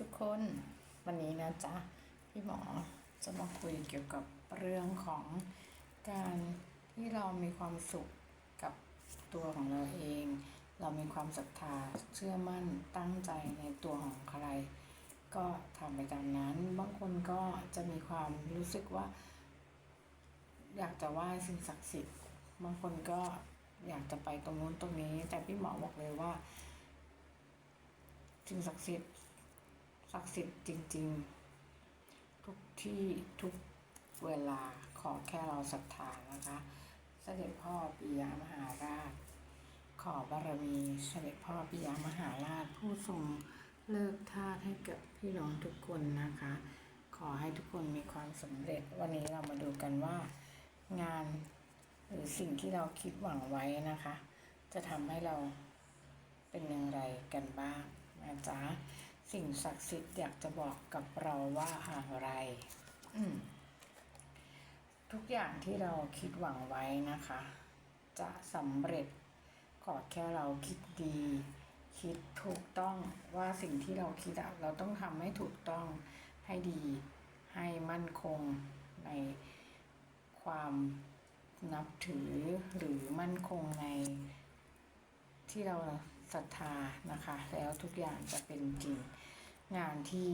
ทุกคนวันนี้นะจ๊ะพี่หมอจะมาคุยเกี่ยวกับเรื่องของการที่เรามีความสุขกับตัวของเราเอง เรามีความศรัทธาเชื่อมั่นตั้งใจในตัวของใคร ก็ทำไปตามนั้น บางคนก็จะมีความรู้สึกว่า อยากจะไหว้สิ่งศักดิ์สิทธิ์บางคนก็อยากจะไปตรงนู้นตรงนี้ แต่พี่หมอบอกเลยว่าสิ่งศักดิ์สิทธิ์ ศักดิ์สิทธิ์จริง ๆ ทุกที่ทุกเวลาขอแค่เราศรัทธานะคะ เสด็จพ่อปิยมหาราช ขอบารมีเสด็จพ่อปิยมหาราชผู้ทรงเลิกทาสให้กับพี่น้องทุกคนนะคะ ขอให้ทุกคนมีความสำเร็จ วันนี้เรามาดูกันว่า งานหรือสิ่งที่เราคิดหวังไว้นะคะ จะทำให้เราเป็นอย่างไรกันบ้างนะจ๊ะ สิ่งศักดิ์สิทธิ์อยากจะบอกกับเราว่าอะไร ทุกอย่างที่เราคิดหวังไว้นะคะ จะสำเร็จขอแค่เราคิดดี คิดถูกต้องว่าสิ่งที่เราคิดเราต้องทำให้ถูกต้องให้ดีให้มั่นคงในความนับถือหรือมั่นคงใน ที่เราศรัทธานะคะ แล้วทุกอย่างจะเป็นจริงงานที่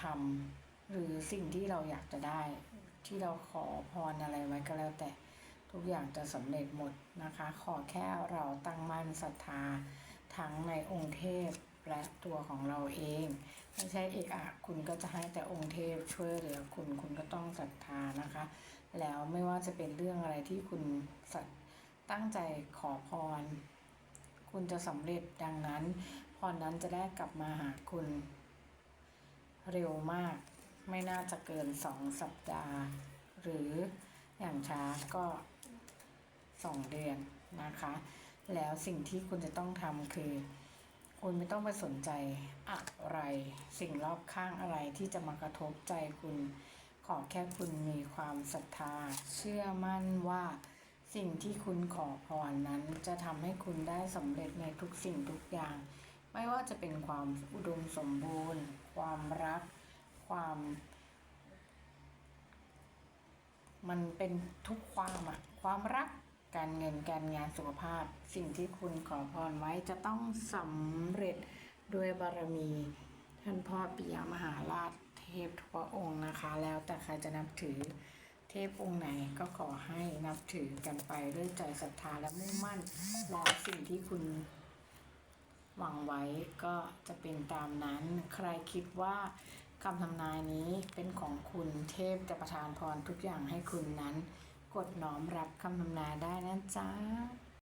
ทำหรือสิ่งที่เราอยากจะได้ ที่เราขอพรอะไรไว้ก็แล้วแต่ทุกอย่างจะสำเร็จหมดนะคะ ขอแค่เราตั้งมั่นศรัทธาทั้งในองค์เทพและตัวของเราเองไม่ใช่เอกอะคุณก็จะให้แต่องค์เทพช่วยเหลือคุณคุณก็ต้องศรัทธานะคะ แล้วไม่ว่าจะเป็นเรื่องอะไรที่คุณตั้งใจขอพร คุณจะสำเร็จดังนั้นพรนั้นจะได้กลับมาหาคุณ เร็วมาก ไม่น่าจะเกินสองสัปดาห์ หรืออย่างช้าก็สองเดือนนะคะ แล้วสิ่งที่คุณจะต้องทำคือ คุณไม่ต้องไปสนใจอะไร สิ่งรอบข้างอะไรที่จะมากระทบใจคุณ ขอแค่คุณมีความศรัทธา เชื่อมั่นว่า สิ่งที่คุณขอพรนั้นจะทำให้คุณได้สำเร็จในทุกสิ่งทุกอย่าง ไม่ว่าจะเป็นความอุดมสมบูรณ์ ความรัก ความ มันเป็นทุกความอะความรักการเงินการงานสุขภาพ สิ่งที่คุณขอพรไว้จะต้องสำเร็จด้วยบารมี ท่านพ่อปิยมหาราชเทพทุกพระองค์นะคะ แล้วแต่ใครจะนับถือ เทพองค์ไหนก็ขอให้นับถือกันไปด้วยใจศรัทธาและมุ่งมั่น และสิ่งที่คุณหวังไว้ก็จะเป็นตามนั้น ใครคิดว่าคำทำนายนี้เป็นของคุณเทพจะประทานพรทุกอย่างให้คุณนั้น กดน้อมรับคำทำนายได้นะจ๊ะ